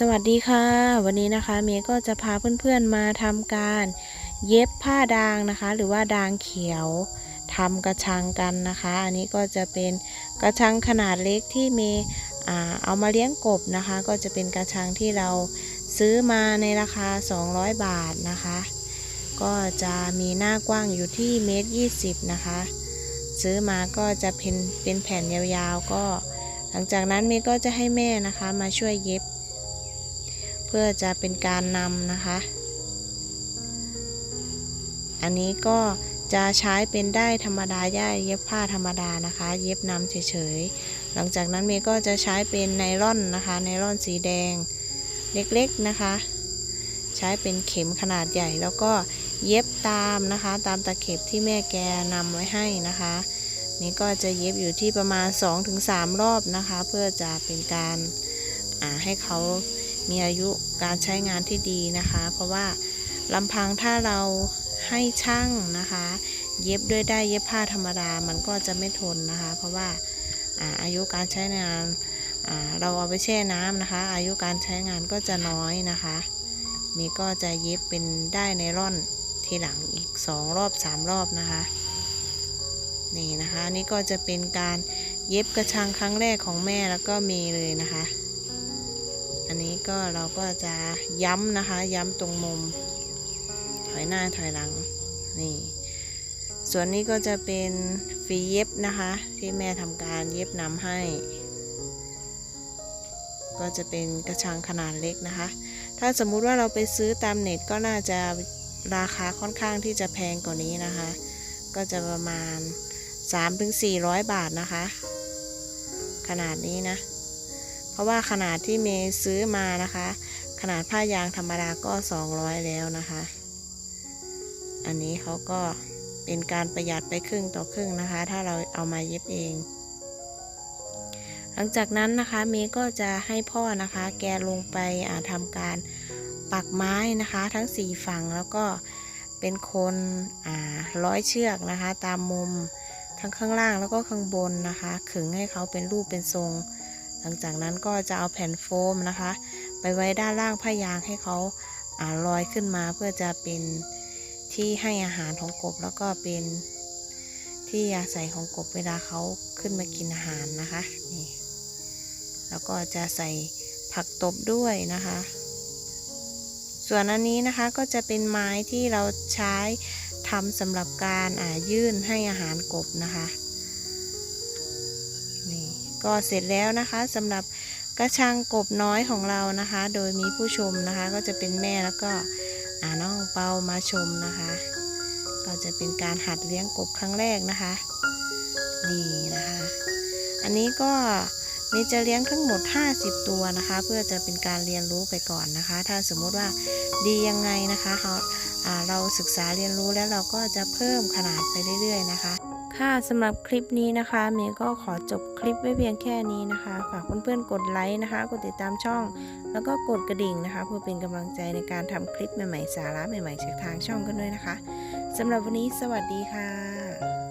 สวัสดีค่ะ วันนี้นะคะเมย์ก็จะพาเพื่อนๆมาทำการเย็บผ้าดางนะคะ หรือว่าดางเขียวทำกระชังกันนะคะ อันนี้ก็จะเป็นกระชังขนาดเล็กที่เมย์เอามาเลี้ยงกบนะคะ ก็จะเป็นกระชังที่เราซื้อมาในราคา 200 บาทนะคะ ก็จะมีหน้ากว้างอยู่ที่เมตร20นะคะ ซื้อมาก็จะเป็นเป็นแผ่นยาวๆ ก็ หลังจากนั้นเมย์ก็จะให้แม่นะคะมาช่วยเย็บ พื่อจะเป็นการนำนะคะ อันนี้ก็จะใช้เป็นได้ธรรมดาย่ายเย็บผ้าธรรมดานะคะ เย็บนำเฉยๆ หลังจากนั้นเมย์ก็จะใช้เป็นไนล่อนนะคะไนล่อนสีแดงเล็กๆนะคะ ใช้เป็นเข็มขนาดใหญ่แล้วก็เย็บตามนะคะ ตามตะเข็บที่แม่แกนำไว้ให้นะคะนี่ก็จะเย็บอยู่ที่ประมาณ 2-3 รอบนะคะ เพื่อจะเป็นการให้เขา มีอายุการใช้งานที่ดีนะคะ เพราะว่าลำพังถ้าเราให้ช่างนะคะ เย็บด้วยได้เย็บผ้าธรรมดามันก็จะไม่ทนนะคะ เพราะว่าอาอายุการใช้งานาเราเอาไปแช่น้ำนะคะ อายุการใช้งานก็จะน้อยนะคะนี่ก็จะเย็บเป็นได้ในร่อนทีหลังอีก 2 รอบ 3 รอบนะคะนี่นะคะนี่ก็จะเป็นการเย็บกระชังครั้งแรกของแม่แล้วก็เมย์เลยนะคะ อันนี้ก็เราก็จะย้ำนะคะ ย้ำตรงมุม ถอยหน้าถอยหลังนี่ ส่วนนี้ก็จะเป็นฝีเย็บนะคะ ที่แม่ทำการเย็บนำให้ ก็จะเป็นกระชังขนาดเล็กนะคะ ถ้าสมมุติว่าเราไปซื้อตามเน็ตก็น่าจะราคาค่อนข้างที่จะแพงกว่านี้นะคะ ก็จะประมาณ 3-400 บาทนะคะ ขนาดนี้นะ เพราะว่าขนาดที่เมย์ซื้อมานะคะ ขนาดผ้ายางธรรมดาก็ 200 แล้วนะคะ อันนี้เขาก็เป็นการประหยัดไปครึ่งต่อครึ่งนะคะ ถ้าเราเอามาเย็บเอง หลังจากนั้นนะคะเมย์ก็จะให้พ่อนะคะ แกลงไปอ่าทำการปักไม้นะคะ ทั้งสี่ฝั่งแล้วก็เป็นคนอ่าร้อยเชือกนะคะ ตามมุมทั้งข้างล่างแล้วก็ข้างบนนะคะ ขึงให้เขาเป็นรูปเป็นทรง หลังจากนั้นก็จะเอาแผ่นโฟมนะคะ ไปไว้ด้านล่างผ้ายางให้เขาอาลอยขึ้นมาเพื่อจะเป็นที่ให้อาหารของกบ แล้วก็เป็นที่อาศัยของกบเวลาเขาขึ้นมากินอาหารนะคะนี่แล้วก็จะใส่ผักตบด้วยนะคะ ส่วนอันนี้นะคะก็จะเป็นไม้ที่เราใช้ทำสำหรับการอ่ายื่นให้อาหารกบนะคะ ก็เสร็จแล้วนะคะสำหรับกระชังกบน้อยของเรานะคะ โดยมีผู้ชมนะคะ ก็จะเป็นแม่แล้วก็น้องเปามาชมนะคะ ก็จะเป็นการหัดเลี้ยงกบครั้งแรกนะคะ นี่นะคะ อันนี้ก็มีจะเลี้ยงทั้งหมด 50 ตัวนะคะ เพื่อจะเป็นการเรียนรู้ไปก่อนนะคะ ถ้าสมมุติว่าดียังไงนะคะเราเราศึกษาเรียนรู้แล้วเราก็จะเพิ่มขนาดไปเรื่อย ๆ นะคะ ค่ะสำหรับคลิปนี้นะคะเมย์ก็ขอจบคลิปไว้เพียงแค่นี้นะคะ ฝากเพื่อนๆกดไลค์นะคะ กดติดตามช่อง แล้วก็กดกระดิ่งนะคะ เพื่อเป็นกำลังใจในการทำคลิปใหม่ๆ สาระใหม่ๆจากทางช่องกันด้วยนะคะสำหรับวันนี้สวัสดีค่ะ